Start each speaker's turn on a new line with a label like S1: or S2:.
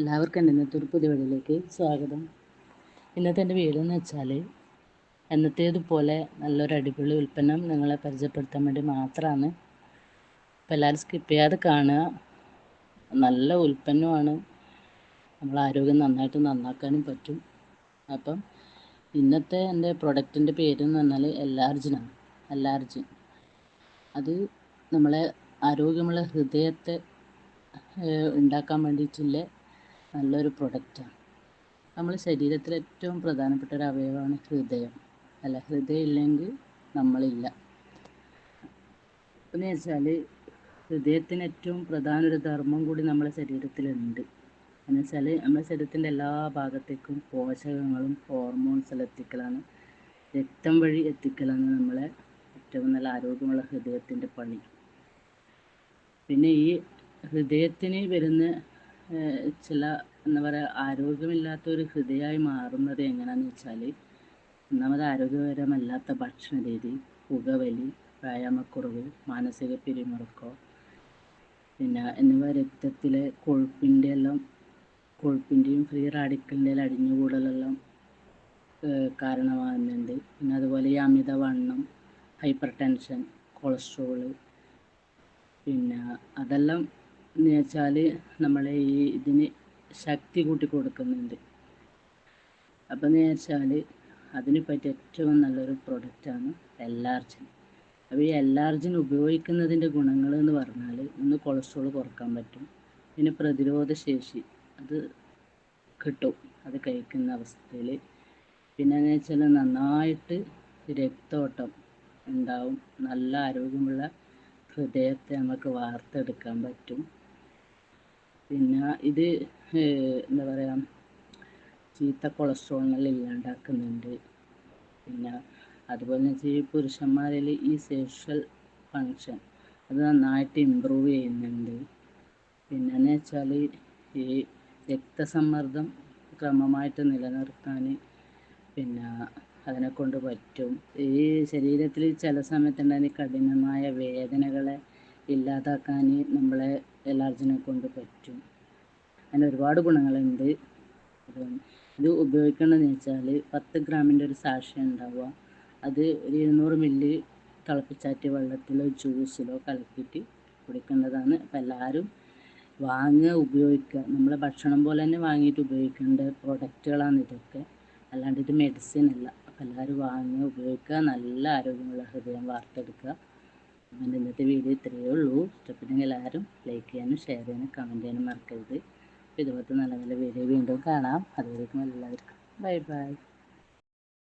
S1: എല്ലാവർക്കും എൻ്റെ ഇന്നത്തെ ഒരു പുതിയ വീഡിയോയിലേക്ക് സ്വാഗതം ഇന്നത്തെ എൻ്റെ വീടെന്ന് വെച്ചാൽ എന്നത്തേതുപോലെ നല്ലൊരു അടിപൊളി ഉൽപ്പന്നം നിങ്ങളെ പരിചയപ്പെടുത്താൻ വേണ്ടി മാത്രമാണ് ഇപ്പം എല്ലാവരും സ്കിപ്പ് ചെയ്യാതെ കാണുക നല്ല ഉൽപ്പന്നമാണ് നമ്മൾ ആരോഗ്യം നന്നായിട്ട് നന്നാക്കാനും പറ്റും അപ്പം ഇന്നത്തെ എൻ്റെ പ്രൊഡക്റ്റിൻ്റെ പേരെന്ന് പറഞ്ഞാൽ എല്ലാർജിനാണ് എല്ലാർജിൻ അത് നമ്മളെ ആരോഗ്യമുള്ള ഹൃദയത്തെ ഉണ്ടാക്കാൻ വേണ്ടിയിട്ടുള്ള നല്ലൊരു പ്രൊഡക്റ്റാണ് നമ്മൾ ശരീരത്തിലെ ഏറ്റവും പ്രധാനപ്പെട്ട ഒരു അവയവമാണ് ഹൃദയം അല്ല ഹൃദയം ഇല്ലെങ്കിൽ നമ്മളില്ല എന്ന് വെച്ചാൽ ഹൃദയത്തിന് ഏറ്റവും പ്രധാന ഒരു ധർമ്മം കൂടി നമ്മുടെ ശരീരത്തിലുണ്ട് എന്ന് വെച്ചാൽ നമ്മുടെ ശരീരത്തിൻ്റെ എല്ലാ ഭാഗത്തേക്കും പോഷകങ്ങളും ഹോർമോൺസെല്ലാം എത്തിക്കലാണ് രക്തം വഴി എത്തിക്കലാണ് നമ്മളെ ഏറ്റവും നല്ല ആരോഗ്യമുള്ള ഹൃദയത്തിൻ്റെ പണി പിന്നെ ഈ ഹൃദയത്തിന് വരുന്ന ചില എന്താ പറയുക ആരോഗ്യമില്ലാത്ത ഒരു ഹൃദയമായി മാറുന്നത് എങ്ങനെയാണെന്ന് വെച്ചാൽ ഒന്നാമത് ആരോഗ്യകരമല്ലാത്ത ഭക്ഷണ രീതി പുകവലി വ്യായാമക്കുറവ് മാനസിക പിരിമുറുക്കം പിന്നെ എന്നിവ രക്തത്തിലെ കൊഴുപ്പിൻ്റെ എല്ലാം കൊഴുപ്പിൻ്റെയും ഫ്രീ റാഡിക്കലിൻ്റെ എല്ലാം അടിഞ്ഞുകൂടലെല്ലാം കാരണമാകുന്നുണ്ട് പിന്നെ അതുപോലെ ഈ അമിതവണ്ണം ഹൈപ്പർ ടെൻഷൻ കൊളസ്ട്രോള് പിന്നെ അതെല്ലാം എന്ന് വെച്ചാൽ നമ്മൾ ഈ ഇതിന് ശക്തി കൂട്ടി കൊടുക്കുന്നുണ്ട് അപ്പം എന്ന് വെച്ചാൽ അതിന് പറ്റിയ ഏറ്റവും നല്ലൊരു പ്രൊഡക്റ്റാണ് എല്ലാർജിൻ അപ്പോൾ ഈ എല്ലാർജിൻ ഉപയോഗിക്കുന്നതിൻ്റെ ഗുണങ്ങൾ എന്ന് പറഞ്ഞാൽ ഒന്ന് കൊളസ്ട്രോൾ കുറക്കാൻ പറ്റും പിന്നെ പ്രതിരോധ ശേഷി അത് കിട്ടും അത് കഴിക്കുന്ന അവസ്ഥയിൽ പിന്നെ എന്ന് വെച്ചാൽ നന്നായിട്ട് രക്തോട്ടം ഉണ്ടാവും നല്ല ആരോഗ്യമുള്ള ഹൃദയത്തെ നമുക്ക് വാർത്തെടുക്കാൻ പറ്റും പിന്നെ ഇത് എന്താ പറയുക ചീത്ത കൊളസ്ട്രോളിനെല്ലാം ഇല്ലാണ്ടാക്കുന്നുണ്ട് പിന്നെ അതുപോലെ തന്നെ ഈ പുരുഷന്മാരിൽ ഈ സെക്ഷൽ ഫങ്ഷൻ അത് നന്നായിട്ട് ഇമ്പ്രൂവ് ചെയ്യുന്നുണ്ട് പിന്നെ എന്ന് വെച്ചാൽ ഈ രക്തസമ്മർദ്ദം ക്രമമായിട്ട് നിലനിർത്താൻ പിന്നെ അതിനെ കൊണ്ട് പറ്റും ഈ ശരീരത്തിൽ ചില സമയത്തുണ്ടാകുന്ന കഠിനമായ വേദനകളെ ഇല്ലാതാക്കാൻ നമ്മളെ എലാർജിനെ കൊണ്ട് പറ്റും അതിന് ഒരുപാട് ഗുണങ്ങളുണ്ട് ഇത് ഉപയോഗിക്കണമെന്ന് വെച്ചാൽ പത്ത് ഗ്രാമിൻ്റെ ഒരു സാക്ഷി ഉണ്ടാവുക അത് ഒരു ഇരുന്നൂറ് മില്ലി തിളപ്പിച്ചാറ്റി വെള്ളത്തിലോ ജ്യൂസിലോ കലക്കിയിട്ട് കുടിക്കേണ്ടതാണ് അപ്പം എല്ലാവരും വാങ്ങുക ഉപയോഗിക്കുക നമ്മളെ ഭക്ഷണം പോലെ തന്നെ വാങ്ങിയിട്ട് ഉപയോഗിക്കേണ്ട പ്രോഡക്റ്റുകളാണ് ഇതൊക്കെ അല്ലാണ്ട് ഇത് മെഡിസിൻ അല്ല അപ്പം എല്ലാവരും വാങ്ങുക ഉപയോഗിക്കുക നല്ല ആരോഗ്യമുള്ള ഹൃദയം വാർത്തെടുക്കുക അതുകൊണ്ട് ഇന്നത്തെ വീഡിയോ ഇത്രയേ ഉള്ളൂ ഇഷ്ടപ്പെട്ടെങ്കിൽ എല്ലാവരും ലൈക്ക് ചെയ്യാനും ഷെയർ ചെയ്യാനും കമൻറ്റ് ചെയ്യാനും മറക്കരുത് ഇതുപോലത്തെ നല്ല നല്ല വീഡിയോ വീണ്ടും കാണാം അതുവരേക്കും എല്ലാവർക്കും ബൈ ബൈ